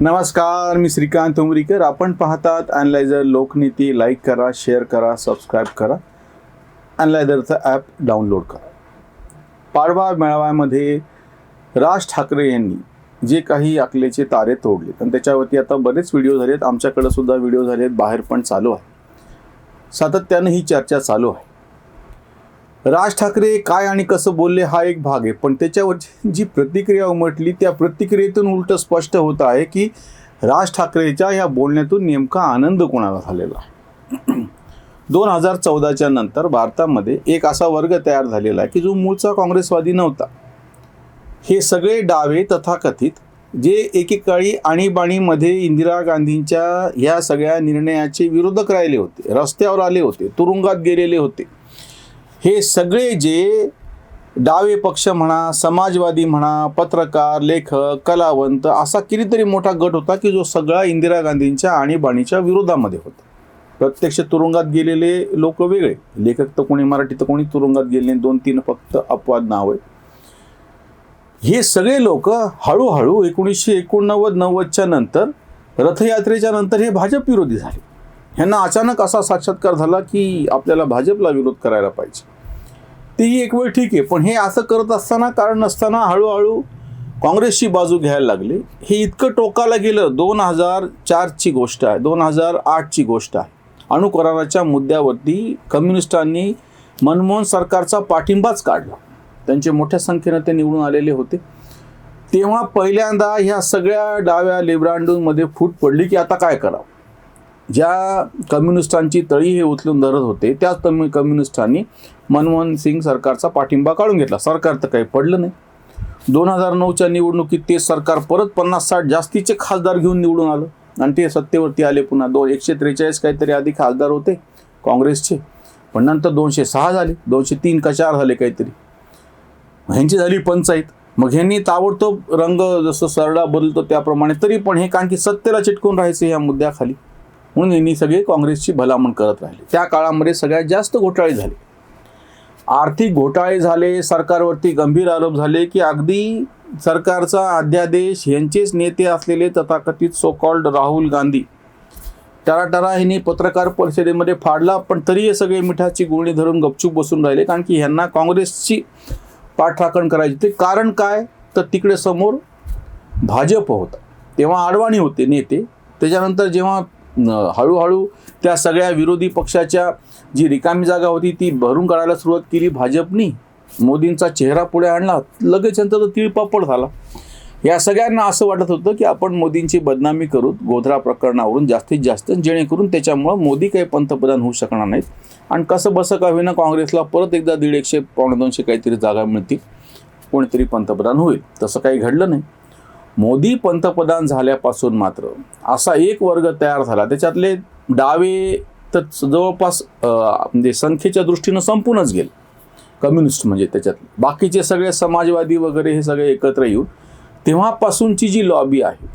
नमस्कार मी श्रीकांत उमरीकर. आपण पाहतात अनलायझर लोकनीती. लाईक करा शेअर करा सबस्क्राईब करा. अनलायझरचं ॲप डाउनलोड करा. पाडवा मेळाव्यामध्ये राज ठाकरे यांनी जे काही अकलेचे तारे तोडले आणि त्याच्यावरती आता बरेच व्हिडिओ झालेत. आमच्याकडे सुद्धा व्हिडिओ झालेत. बाहेर पण चालू आहे. सातत्यानं ही चर्चा चालू आहे. राज ठाकरे काय आणि कसं बोलले हा एक भाग आहे. पण त्याच्यावरची जी प्रतिक्रिया उमटली त्या प्रतिक्रियेतून उलट स्पष्ट होत आहे की राज ठाकरेच्या या बोलण्यातून नेमका आनंद कोणाला झालेला? दोन हजार चौदाच्या नंतर भारतामध्ये एक असा वर्ग तयार झालेला आहे की जो मूळचा काँग्रेसवादी नव्हता. हे सगळे डावे तथाकथित जे एकेकाळी आणीबाणीमध्ये इंदिरा गांधींच्या ह्या सगळ्या निर्णयाचे विरोधक राहिले होते रस्त्यावर आले होते तुरुंगात गेलेले होते. हे सगळे जे डावे पक्ष म्हणा समाजवादी म्हणा पत्रकार लेखक कलावंत असा कितीतरी मोठा गट होता की जो सगळा इंदिरा गांधींच्या आणीबाणीच्या विरोधामध्ये होता. प्रत्यक्ष तुरुंगात गेलेले लोक वेगळे. लेखक तर कोणी मराठी तर कोणी तुरुंगात गेले. नाही. दोन तीन फक्त अपवाद नाव आहे हे सगळे लोक हळूहळू एकोणीसशे एकोणनव्वद नव्वदच्या नंतर रथयात्रेच्या नंतर हे भाजप विरोधी झाले. ह्यांना अचानक असा साक्षात्कार झाला की आपल्याला भाजपला विरोध करायला पाहिजे. तेही एक वेळ ठीक आहे. पण हे असं करत असताना कारण नसताना हळूहळू काँग्रेसची बाजू घ्यायला लागले. हे इतकं टोकाला गेलं दोन हजार चारची गोष्ट आहे दोन हजार आठची गोष्ट आहे. अणुकराराच्या मुद्द्यावरती कम्युनिस्टांनी मनमोहन सरकारचा पाठिंबाच काढला. त्यांचे मोठ्या संख्येनं ते निवडून आलेले होते. तेव्हा पहिल्यांदा ह्या सगळ्या डाव्या लिब्रांडूंमध्ये फूट पडली की आता काय करावं? ज्या कम्युनिस्टांची तळी हे उचलून धरत होते त्याच कम्यु कम्युनिस्टांनी मनमोहन सिंग सरकारचा पाठिंबा काढून घेतला. सरकार तर काही पडलं नाही. दोन हजार नऊच्या निवडणुकीत ते सरकार परत पन्नास साठ जास्तीचे खासदार घेऊन निवडून आलं. आणि ते सत्तेवरती आले पुन्हा. दोन एकशे त्रेचाळीस काहीतरी आधी खासदार होते काँग्रेसचे. पण नंतर दोनशे सहा झाले. दोनशे तीन का चार झाले काहीतरी. ह्यांची झाली पंचायत. मग ह्यांनी ताबडतोब रंग जसं सरडा बदलतो त्याप्रमाणे तरी पण हे कारण की सत्तेला चिटकून राहायचे या मुद्द्याखाली. म्हणून यांनी सगळे काँग्रेसची भलामण करत राहिले. त्या काळामध्ये सगळ्यात जास्त घोटाळे झाले. आर्थिक घोटाळे झाले सरकारवरती गंभीर आरोप झाले की अगदी सरकारचा अध्यादेश यांचेच नेते असलेले तथाकथित सो कॉल्ड राहुल गांधी टराटरा ह्यांनी पत्रकार परिषदेमध्ये फाडला पण तरी हे सगळे मिठाची गुळणी धरून गपचूप बसून राहिले कारण की ह्यांना काँग्रेसची पाठराखण करायची ते कारण काय? तर तिकडे समोर भाजप होता. तेव्हा आडवाणी होते नेते. त्याच्यानंतर जेव्हा हळूहळू त्या सगळ्या विरोधी पक्षाच्या जी रिकामी जागा होती ती भरून काढायला सुरुवात केली भाजपनी. मोदींचा चेहरा पुढे आणला लगेच नंतर तर तिळपापड झाला. या सगळ्यांना असं वाटत होतं की आपण मोदींची बदनामी करू गोधरा प्रकरणावरून जास्तीत जास्त जेणेकरून त्याच्यामुळं मोदी काही पंतप्रधान होऊ शकणार नाहीत. आणि कसं बसं का होईना काँग्रेसला परत एकदा दीड एकशे पावणे दोनशे काहीतरी जागा मिळतील कोणीतरी पंतप्रधान होईल. तसं काही घडलं नाही. मोदी पंतप्रधान झाल्यापासून मात्र असा एक वर्ग तयार झाला. त्याच्यातले डावे तर जवळपास म्हणजे संख्येच्या दृष्टीनं संपूनच गेले. कम्युनिस्ट म्हणजे त्याच्यात बाकीचे सगळे समाजवादी वगैरे हे सगळे एकत्र येऊन तेव्हापासूनची जी लॉबी आहे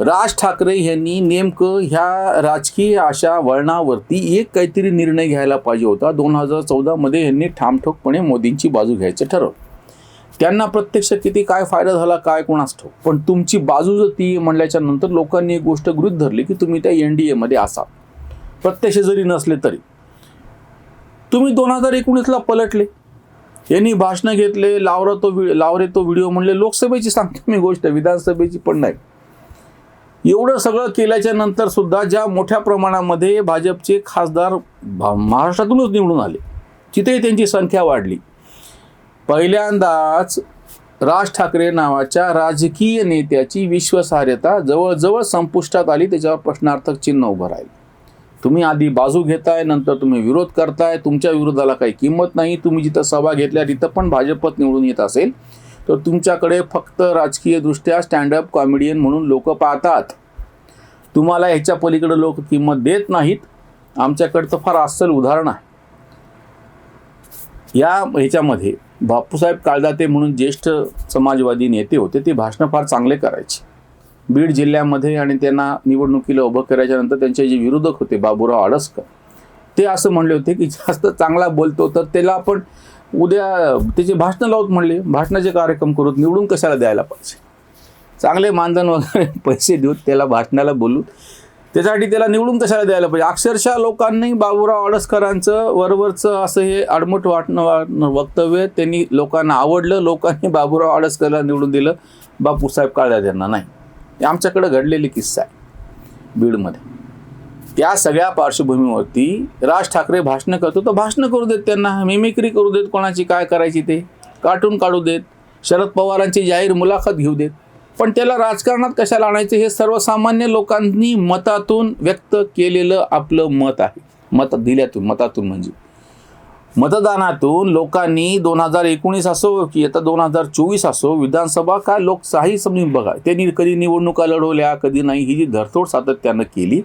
राज ठाकरे यांनी नेमकं ह्या राजकीय अशा वळणावरती एक काहीतरी निर्णय घ्यायला पाहिजे होता. दोन हजार चौदामध्ये यांनी ठामठोकपणे मोदींची बाजू घ्यायचं ठरवलं. त्यांना प्रत्यक्ष किती काय फायदा झाला काय कोणास ठाऊक. पण तुमची बाजू जर ती म्हणल्याच्या नंतर लोकांनी एक गोष्ट गृहीत धरली की तुम्ही त्या एन डी एमध्ये असाल. प्रत्यक्ष जरी नसले तरी. तुम्ही दोन हजार एकोणीसला पलटले. यांनी भाषणं घेतले लावरा तो लावरे तो व्हिडिओ म्हणले लोकसभेची सांगतो मी गोष्ट विधानसभेची पण नाही. एवढं सगळं केल्याच्यानंतर सुद्धा ज्या मोठ्या प्रमाणामध्ये भाजपचे खासदार भा- महाराष्ट्रातूनच निवडून आले तिथेही त्यांची संख्या वाढली. पहिल्यांदाच राज ठाकरे नावाच्या राजकीय नेत्याची विश्वासार्हता जवळजवळ संपुष्टात आली त्याच्यावर प्रश्नार्थक चिन्ह उभं राहील. तुम्ही आधी बाजू घेताय नंतर तुम्ही विरोध करताय तुमच्या विरोधाला काही किंमत नाही तुम्ही जिथं सभा घेतल्या तिथं पण भाजपत निवडून येत असेल तर तुमच्याकडे फक्त राजकीयदृष्ट्या स्टँडअप कॉमेडियन म्हणून लोक पाहतात. तुम्हाला ह्याच्या पलीकडे लोक किंमत देत नाहीत. आमच्याकडे तर फार अस्सल उदाहरण आहे. या ह्याच्यामध्ये बापूसाहेब काळदाते म्हणून ज्येष्ठ समाजवादी नेते होते ते भाषणं फार चांगले करायचे. बीड जिल्ह्यामध्ये आणि त्यांना निवडणुकीला उभं करायच्यानंतर त्यांचे जे विरोधक होते बाबूराव आडसकर ते असं म्हणले होते की जास्त चांगला बोलतो तर त्याला आपण उद्या त्याचे भाषणं लावत म्हणले. भाषणाचे कार्यक्रम करू निवडून कशाला द्यायला पाहिजे चांगले मानधन वगैरे पैसे देऊत त्याला भाषणाला बोलू त्याच्यासाठी त्याला निवडून कशाला द्यायला पाहिजे? अक्षरशः लोकांनी बाबूराव आडसकरांचं वरवरचं असं हे आडमट वाटणं वाटणं वक्तव्य त्यांनी लोकांना आवडलं लोकांनी बाबूराव आडसकरला निवडून दिलं. बापूसाहेब काळ्या त्यांना नाही. हे आमच्याकडे घडलेली किस्सा आहे बीडमध्ये. त्या सगळ्या पार्श्वभूमीवरती राज ठाकरे भाषणं करतो तर भाषणं करू देत त्यांना. मिमिक्री करू देत कोणाची काय करायची ते? कार्टून काढू देत. शरद पवारांची जाहीर मुलाखत घेऊ देत. पण त्याला राजकारणात कशाला आणायचं? हे सर्वसामान्य लोकांनी मतातून व्यक्त केलेलं आपलं मत आहे. मत दिल्यातून मतातून म्हणजे. मतदानातून लोकांनी दोन हजार एकोणीस असो की आता दोन हजार चोवीस असो विधानसभा काय लोकशाही समजून बघा. त्यांनी कधी निवडणुका लढवल्या कधी नाही ही जी धरतोड सातत्यानं केली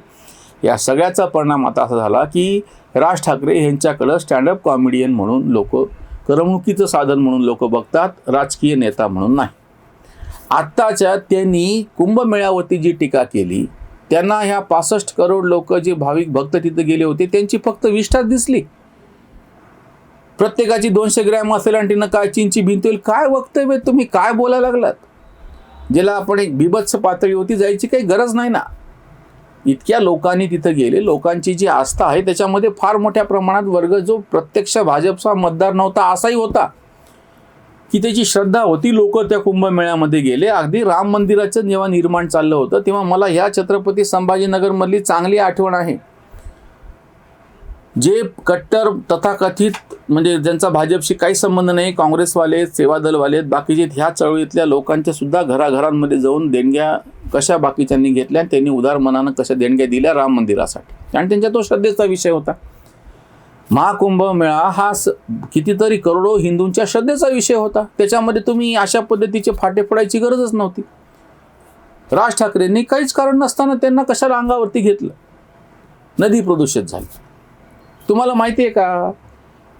या सगळ्याचा परिणाम आता असा झाला की राज ठाकरे यांच्याकडं स्टँडअप कॉमेडियन म्हणून लोक करमणुकीचं साधन म्हणून लोक बघतात राजकीय नेता म्हणून नाही. आत्ताच्या त्यांनी कुंभमेळ्यावरती जी टीका केली त्यांना ह्या पासष्ट करोड लोक जे भाविक भक्त तिथे गेले होते त्यांची फक्त विष्ठाच दिसली. प्रत्येकाची दोनशे ग्रॅम असेल आणि तिनं काय चिंची भिंत होईल काय वक्तव्य तुम्ही काय बोलायला लागलात? ज्याला आपण एक बिभत्स पातळी होती जायची काही गरज नाही ना. इतक्या लोकांनी तिथं गेले लोकांची जी आस्था आहे त्याच्यामध्ये फार मोठ्या प्रमाणात वर्ग जो प्रत्यक्ष भाजपचा मतदार नव्हता असाही होता. की त्याची श्रद्धा होती लोक त्या कुंभमेळ्यामध्ये गेले. अगदी राम मंदिराचं जेव्हा निर्माण चाललं होतं तेव्हा मला ह्या छत्रपती संभाजीनगरमधली चांगली आठवण आहे. जे कट्टर तथाकथित म्हणजे ज्यांचा भाजपशी काही संबंध नाही काँग्रेसवाले सेवादलवाले आहेत, बाकीचे ह्या चळवळीतल्या लोकांच्या सुद्धा घराघरांमध्ये जाऊन देणग्या कशा बाकीच्यांनी घेतल्या आणि त्यांनी उदार मनानं कशा देणग्या दिल्या राम मंदिरासाठी. आणि त्यांच्या तो श्रद्धेचा विषय होता. महाकुंभ मेळा हा स कितीतरी करोडो हिंदूंच्या श्रद्धेचा विषय होता. त्याच्यामध्ये तुम्ही अशा पद्धतीचे फाटे फोडायची गरजच नव्हती. राज ठाकरेंनी काहीच कारण नसताना त्यांना कशाला अंगावरती घेतलं? नदी प्रदूषित झाली. तुम्हाला माहिती आहे का?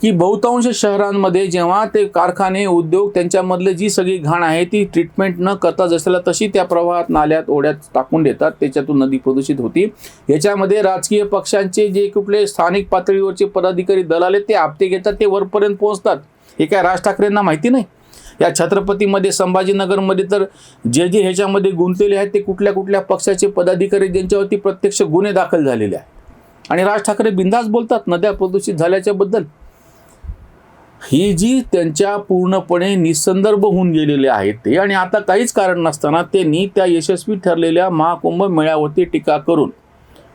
की बहुतांश शहरांमध्ये जेव्हा ते कारखाने उद्योग त्यांच्यामधले जी सगळी घाण आहे ती ट्रीटमेंट न करता जसला तशी त्या प्रवाहात नाल्यात ओढ्यात टाकून देतात. त्याच्यातून नदी प्रदूषित होती. याच्यामध्ये राजकीय पक्षांचे जे कुठले स्थानिक पातळीवरचे पदाधिकारी दलाले ते आपते घेतात ते वरपर्यंत पोहोचतात. हे काय राज ठाकरेंना माहिती नाही? या छत्रपतीमध्ये संभाजीनगरमध्ये तर जे जे ह्याच्यामध्ये गुंतलेले आहेत ते कुठल्या कुठल्या पक्षाचे पदाधिकारी ज्यांच्यावरती प्रत्यक्ष गुन्हे दाखल झालेले आहेत. आणि राज ठाकरे बिंदास बोलतात नद्या प्रदूषित झाल्याच्याबद्दल ही जी त्यांच्या पूर्णपणे निसंदर्भ होऊन गेलेले आहेत ते आणि आता काहीच कारण नसताना त्यांनी त्या यशस्वी ठरलेल्या महाकुंभ मेळ्यावरती टीका करून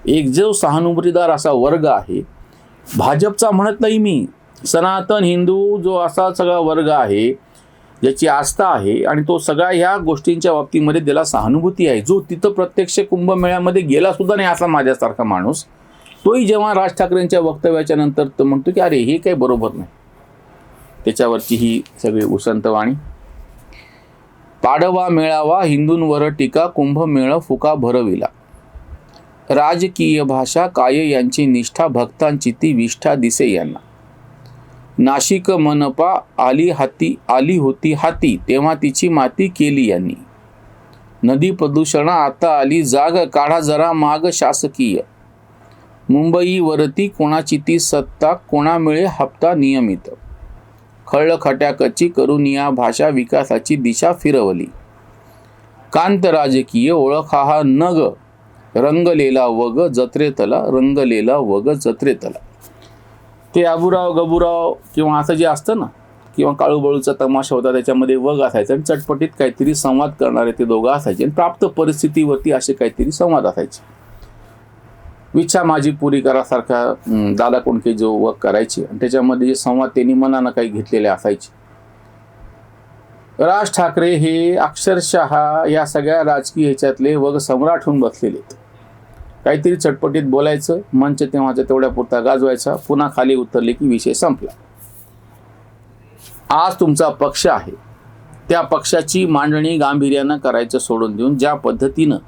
एक जो सहानुभूतीदार असा वर्ग आहे भाजपचा म्हणत नाही मी सनातन हिंदू जो असा सगळा वर्ग आहे ज्याची आस्था आहे आणि तो सगळ्या ह्या गोष्टींच्या बाबतीमध्ये त्याला सहानुभूती आहे जो तिथं प्रत्यक्ष कुंभमेळ्यामध्ये गेला सुद्धा नाही असा माझ्यासारखा माणूस तोही जेव्हा राज ठाकरेंच्या वक्तव्याच्या नंतर तो म्हणतो की अरे हे काही बरोबर नाही. त्याच्यावरची ही सगळी उसंतवाणी पाडवा मेळावा हिंदूंवर टीका कुंभमेळ फुका भरविला. राजकीय भाषा काय यांची निष्ठा भक्तांची ती विष्ठा दिसे यांना. नाशिक मनपा आली हाती आली होती हाती तेव्हा तिची माती केली यांनी. नदी प्रदूषण आता आली जाग काढा जरा माग शासकीय. मुंबईवरती कोणाची ती सत्ता कोणामुळे हप्ता नियमित. खळखट्याकची करून या भाषा विकासाची दिशा फिरवली. कांत राजकीय ओळखा हा नग. रंगलेला वग जत्रेतला रंगलेला वग जत्रेतला. ते आबुराव गबुराव किंवा असं जे असतं ना किंवा काळूबळूचा तमाशा होता त्याच्यामध्ये वग असायचा आणि चटपटीत काहीतरी संवाद करणारे ते दोघं असायचे आणि प्राप्त परिस्थितीवरती असे काहीतरी संवाद असायचे. इच्छा माझी पुरी करासारखा दादा कोणके जो वक करायचे. आणि त्याच्यामध्ये जे संवाद त्यांनी मनानं काही घेतलेले असायचे. राज ठाकरे हे अक्षरशः या सगळ्या राजकीय ह्याच्यातले वग सम्राट होऊन बसलेले आहेत. काहीतरी चटपटीत बोलायचं मंच तेव्हाचा तेवढ्या पुरता गाजवायचा पुन्हा खाली उतरले की विषय संपला. आज तुमचा पक्ष आहे. त्या पक्षाची मांडणी गांभीर्यानं करायचं सोडून देऊन ज्या पद्धतीनं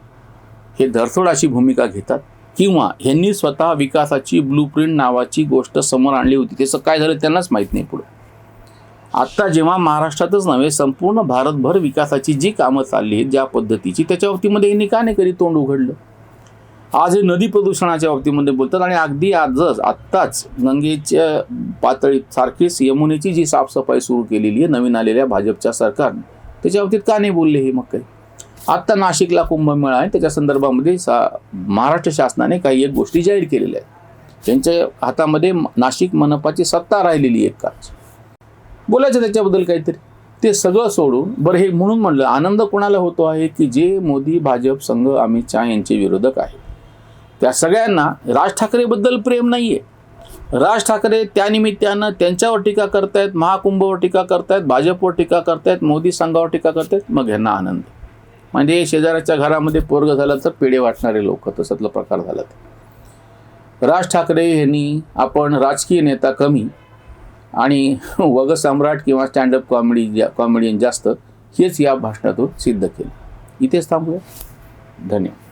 हे धरसोडाची भूमिका घेतात किंवा ह्यांनी स्वतः विकासाची ब्लूप्रिंट नावाची गोष्ट समोर आणली होती. त्याचं काय झालं त्यांनाच माहीत नाही पुढे. आत्ता जेव्हा महाराष्ट्रातच नव्हे संपूर्ण भारतभर विकासाची जी कामं चालली आहेत ज्या पद्धतीची त्याच्या बाबतीमध्ये यांनी का नाही कधी तोंड उघडलं? आज हे नदी प्रदूषणाच्या बाबतीमध्ये बोलतात आणि अगदी आजच आत्ताच गंगेच्या पातळीत सारखीच यमुनेची जी साफसफाई सुरू केलेली आहे नवीन आलेल्या भाजपच्या सरकारने त्याच्या बाबतीत का नाही बोलले हे मग काही? आत्ता नाशिकला कुंभमेळा आहे. त्याच्या संदर्भामध्ये सा महाराष्ट्र शासनाने काही एक गोष्टी जाहीर केलेल्या आहेत. त्यांच्या हातामध्ये म- नाशिक मनपाची सत्ता राहिलेली एक काच बोलायचं त्याच्याबद्दल काहीतरी? ते सगळं सोडून बरं हे म्हणून म्हणलं आनंद कोणाला होतो आहे की जे मोदी भाजप संघ अमित शहा यांचे विरोधक आहेत? त्या सगळ्यांना राज ठाकरेबद्दल प्रेम नाही आहे राज ठाकरे त्यानिमित्तानं त्यांच्यावर टीका करतायत महाकुंभवर टीका करतायत भाजपवर टीका करतायत मोदी संघावर टीका करतायत मग ह्यांना आनंद. म्हणजे शेजाऱ्याच्या घरामध्ये पोरग झालं तर पेढे वाटणारे लोक तसातला प्रकार झाला ते. राज ठाकरे यांनी आपण राजकीय नेता कमी आणि वग सम्राट किंवा स्टँडअप कॉमेडी जा कॉमेडियन जास्त हेच या भाषणातून सिद्ध केलं. इथेच थांबूया. धन्यवाद.